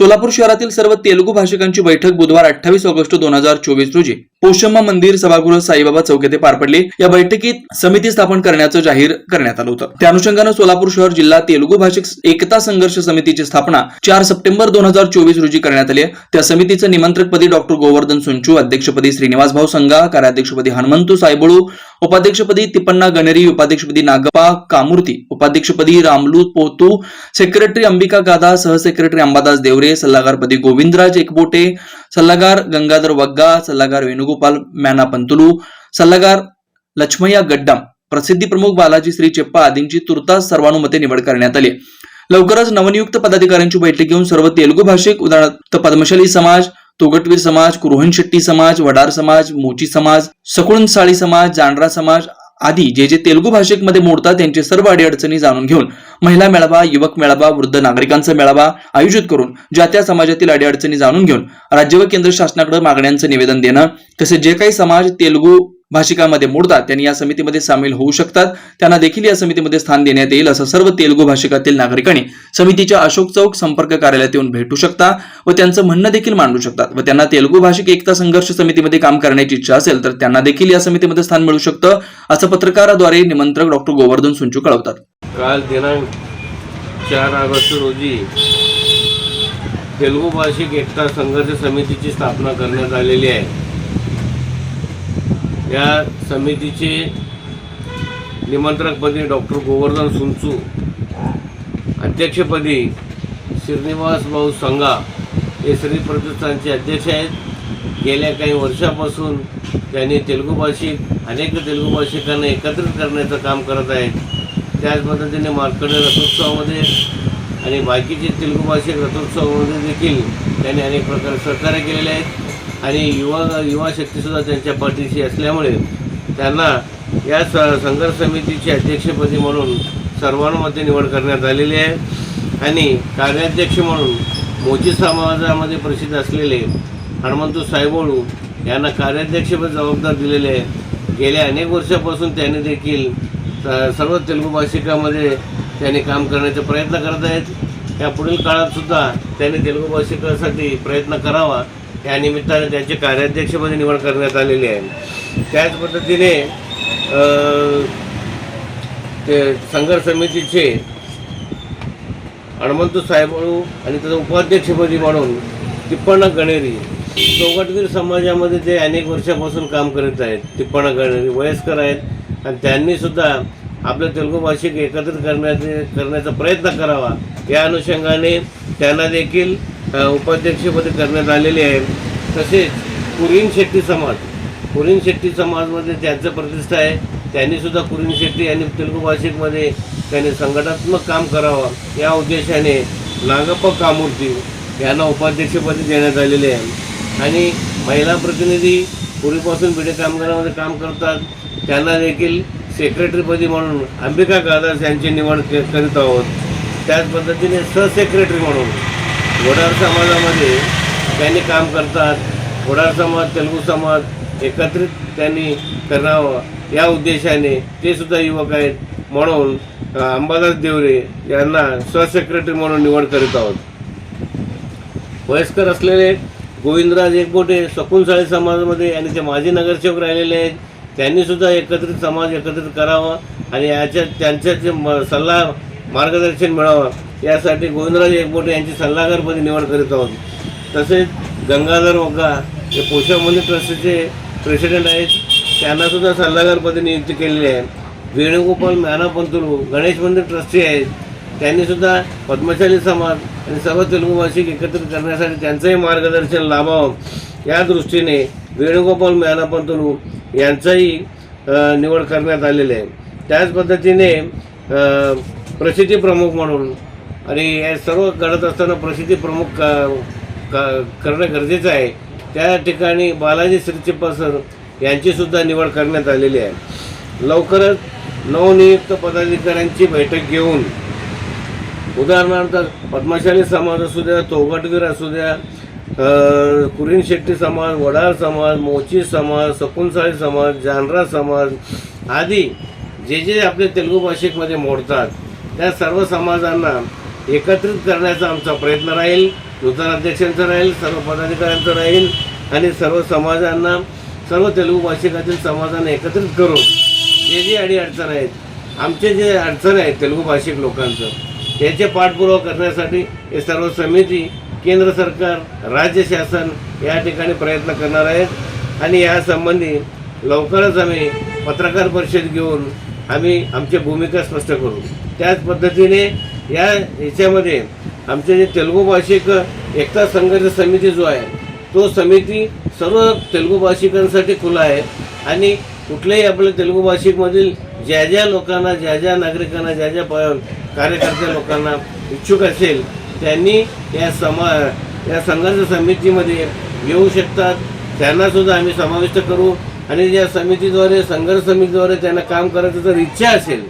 सोलापूर शहरातील सर्व तेलुगू भाषिकांची बैठक बुधवार अठ्ठावीस ऑगस्ट दोन हजार चोवीस रोजी पोषम्मा मंदिर सभागृह साईबाबा चौक येथे पार पडली. या बैठकीत समिती स्थापन करण्याचं जाहीर करण्यात आलं होतं. त्या अनुषंगानं सोलापूर शहर जिल्हा तेलुगू भाषिक एकता संघर्ष समितीची स्थापना चार सप्टेंबर दोन हजार चोवीस रोजी करण्यात आली आहे. त्या समितीचं निमंत्रकपदी डॉक्टर गोवर्धन सुंचू अध्यक्षपदी श्रीनिवास भाऊ संघा कार्याध्यक्षपदी हनुमंतू सायबळू उपाध्यक्षपदी तिपन्ना गणेरी उपाध्यक्षपदी नागपा कामूर्ती उपाध्यक्षपदी रामलू पोतू सेक्रेटरी अंबिका गादा सहसेक्रेटरी अंबादास देवरे सल्लागारपदी गोविंदराज एकबोटे सल्लागार गंगाधर वग्गा सल्लागार वेणुगोपाल मॅना पंतुलू सल्लागार लक्ष्मय्या गड्डाम प्रसिद्धी प्रमुख बालाजी श्री चेप्पा आदींची तुर्तास सर्वानुमते निवड करण्यात आली. लवकरच नवनियुक्त पदाधिकाऱ्यांची बैठक घेऊन सर्व तेलुगू भाषिक उदाहरणार्थ पद्मशाली समाज तोगटवीर समाज कुरोहन शेट्टी समाज वडार समाज मोची समाज सकुळसाळी समाज जांडरा समाज आधी जे जे तेलुगू भाषेमध्ये मोडतात त्यांचे सर्व अडीअडचणी जाणून घेऊन महिला मेळावा युवक मेळावा वृद्ध नागरिकांचा मेळावा आयोजित करून ज्या त्या समाजातील अडीअडचणी जाणून घेऊन राज्य व केंद्र शासनाकडे मागण्यांचं निवेदन देणं तसेच जे काही समाज तेलुगू भाषिकामध्ये मोडतात त्यांनी या समितीमध्ये सामील होऊ शकतात. त्यांना देखील या समितीमध्ये स्थान देण्यात येईल असं सर्व तेलुगू भाषिकातील नागरिकांनी समितीच्या अशोक चौक संपर्क कार्यालयात येऊन भेटू शकता व त्यांचं म्हणणं देखील मांडू शकतात. व त्यांना तेलुगू भाषिक एकता संघर्ष समितीमध्ये काम करण्याची इच्छा असेल तर त्यांना देखील या समितीमध्ये स्थान मिळू शकतं असं पत्रकाराद्वारे निमंत्रक डॉक्टर गोवर्धन सुंचू कळवतात. काल दिनांक चार ऑगस्ट रोजी तेलुगू भाषिक एकता संघर्ष समितीची स्थापना करण्यात आलेली आहे. या समितीचे निमंत्रकपदी डॉक्टर गोवर्धन सुंचू अध्यक्षपदी श्रीनिवास भाऊ संघा हे श्री प्रतिष्ठानचे अध्यक्ष आहेत. गेल्या काही वर्षापासून त्यांनी तेलुगू भाषिक अनेक तेलुगू भाषिकांना एकत्रित करण्याचं काम करत आहेत. त्याच पद्धतीने मार्कंडे रथोत्सवामध्ये आणि बाकीचे तेलुगू भाषिक रथोत्सवामध्ये देखील त्यांनी अनेक प्रकारे सहकार्य केलेले आहेत. आणि युवा युवा शक्तीसुद्धा त्यांच्या पाठीशी असल्यामुळे त्यांना या स संघर्ष समितीची अध्यक्षपदी म्हणून सर्वानुमते निवड करण्यात आलेली आहे. आणि कार्याध्यक्ष म्हणून मोची समाजामध्ये प्रसिद्ध असलेले हनुमंतू सायबोळू यांना कार्याध्यक्षपद जबाबदार दिलेले आहे. गेल्या अनेक वर्षापासून त्यांनी देखील सर्व तेलुगू भाषिकामध्ये त्यांनी काम करण्याचा प्रयत्न करत आहेत. या पुढील काळातसुद्धा त्यांनी तेलुगू भाषिकासाठी प्रयत्न करावा या निमित्ताने त्यांचे कार्याध्यक्षपदी निवड करण्यात आलेली आहे. त्याच पद्धतीने ते संघर्ष समितीचे हनुमंतू साहेबळू आणि त्याचं उपाध्यक्षपदी म्हणून टिप्पणा गणेरी चौघटगीर समाजामध्ये ते अनेक वर्षापासून काम करत आहेत. टिप्पणा गणेरी वयस्कर आहेत आणि त्यांनीसुद्धा आपलं तेलुगू भाषिक एकत्रित करण्याचे करण्याचा प्रयत्न करावा. या अनुषंगाने त्यांना देखील उपाध्यक्षपदी करण्यात आलेले आहे. तसेच कुरीन शेट्टी समाज कुरीन शेट्टी समाजमध्ये त्यांचं प्रतिष्ठा आहे. त्यांनीसुद्धा कुरीन शेट्टी आणि तेलुगू भाषिकमध्ये त्यांनी संघटनात्मक काम करावं. या उद्देशाने नागप्पा कामूर्ती यांना उपाध्यक्षपदी देण्यात आलेले आहे. आणि महिला प्रतिनिधी पूर्वीपासून बिडे कामगारामध्ये काम करतात. त्यांना देखील सेक्रेटरीपदी म्हणून अंबिका कादास यांची निवड के- करीत आहोत. त्याच पद्धतीने सहसेक्रेटरी म्हणून वडार समाजामध्ये त्यांनी काम करतात. वडार समाज तेलुगू समाज एकत्रित त्यांनी करावं. या उद्देशाने ते सुद्धा युवक आहेत म्हणून अंबादास देवरे यांना सहसेक्रेटरी म्हणून निवड करीत आहोत. वयस्कर असलेले गोविंदराज एकबोटे सकुनसाळी समाजामध्ये आणि ते माजी नगरसेवक राहिलेले आहेत. त्यांनी सुद्धा एकत्रित समाज एकत्रित करावा आणि याच्या त्यांच्या जे म- सल्ला मार्गदर्शन मिळावं यासाठी गोविंदराज एकबोटे यांची सल्लागारपदी निवड करीत आहोत. तसेच गंगाधर ओका हे पोषण मंदिर ट्रस्टचे प्रेसिडेंट आहेत. त्यांनासुद्धा सल्लागारपदी नियुक्ती केलेली आहे. वेणुगोपाल म्याना पंतुलू गणेश मंदिर ट्रस्टी आहेत. त्यांनीसुद्धा पद्मशाली समाज आणि सर्व तेलुगू भाषिक एकत्रित करण्यासाठी त्यांचंही मार्गदर्शन लाभावं. या दृष्टीने वेणुगोपाल म्यानापंतलू यांचंही निवड करण्यात आलेली आहे. त्याच पद्धतीने प्रसिद्धी प्रमुख म्हणून आणि हे सर्व घडत असताना प्रसिद्धी प्रमुख क- का करणं गरजेचं आहे. त्या ठिकाणी बालाजी श्रीचिप्पा यांचीसुद्धा निवड करण्यात आलेली आहे. लवकरच नवनियुक्त पदाधिकाऱ्यांची बैठक घेऊन उदाहरणार्थ पद्मशाली समाज असू द्या तोगटवीर असू द्या कुरीन शेट्टी समाज वडार समाज मोची समाज सकुनसाळी समाज जानरा समाज आदी जे जे आपले तेलुगू भाषिकमध्ये मोडतात त्या सर्व समाजांना एकत्रित करण्याचा आमचा प्रयत्न राहील नूतन अध्यक्षांचा राहील सर्व पदाधिकाऱ्यांचा राहील आणि सर्व समाजांना सर्व तेलुगू भाषिकातील समाजांना एकत्रित करून जे जे अडी अडचण आहेत आमचे जे अडचण आहेत तेलुगू भाषिक लोकांचं त्याचे पाठपुरावा करण्यासाठी हे सर्व समिती केंद्र सरकार राज्य शासन या ठिकाणी प्रयत्न करणार आहेत. आणि यासंबंधी लवकरच आम्ही पत्रकार परिषद घेऊन आम्ही आमची भूमिका स्पष्ट करू. त्याच पद्धतीने या याच्यामध्ये आमचे जे तेलुगू भाषिक एकता संघर्ष समिती जो आहे तो समिती सर्व तेलुगू भाषिकांसाठी खुला आहे. आणि कुठल्याही आपल्या तेलुगू भाषिकमधील ज्या ज्या लोकांना ज्या ज्या नागरिकांना ज्या ज्या कार्यकर्त्या लोकांना इच्छुक असेल त्यांनी या समा या संघर्ष समितीमध्ये येऊ शकतात. त्यांनासुद्धा आम्ही समाविष्ट करू. आणि ज्या समितीद्वारे संघर्ष समितीद्वारे त्यांना काम करायचं जर इच्छा असेल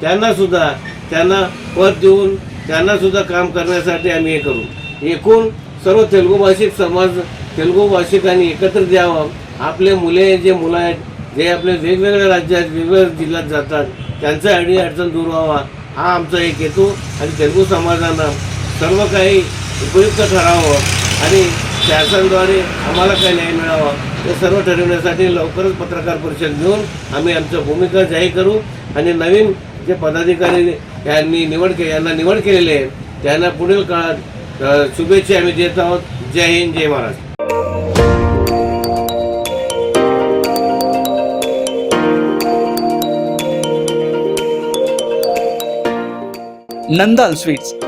त्यांनासुद्धा त्यांना पद देऊन त्यांनासुद्धा काम करण्यासाठी आम्ही हे करू. एकूण सर्व तेलुगू भाषिक समाज तेलुगू भाषिकांनी एकत्र द्यावं. आपले मुले जे मुलं आहेत जे आपले वेगवेगळ्या राज्यात वेगवेगळ्या जिल्ह्यात जातात त्यांचा अडी अडचण दूर व्हावा. हा आमचा एक हेतू. आणि तेलुगू समाजानं सर्व काही उपयुक्त ठरावं आणि शासनाद्वारे आम्हाला काय न्याय मिळावा हे सर्व ठरवण्यासाठी लवकरच पत्रकार परिषद घेऊन आम्ही आमच्या भूमिका जाहीर करू आणि नवीन जे पदाधिकारी यांनी निवड के यांना निवड केलेली आहे त्यांना पुढील काळात शुभेच्छा आम्ही देत आहोत. जय हिंद जय महाराष्ट्र. नंदाल स्वीट्स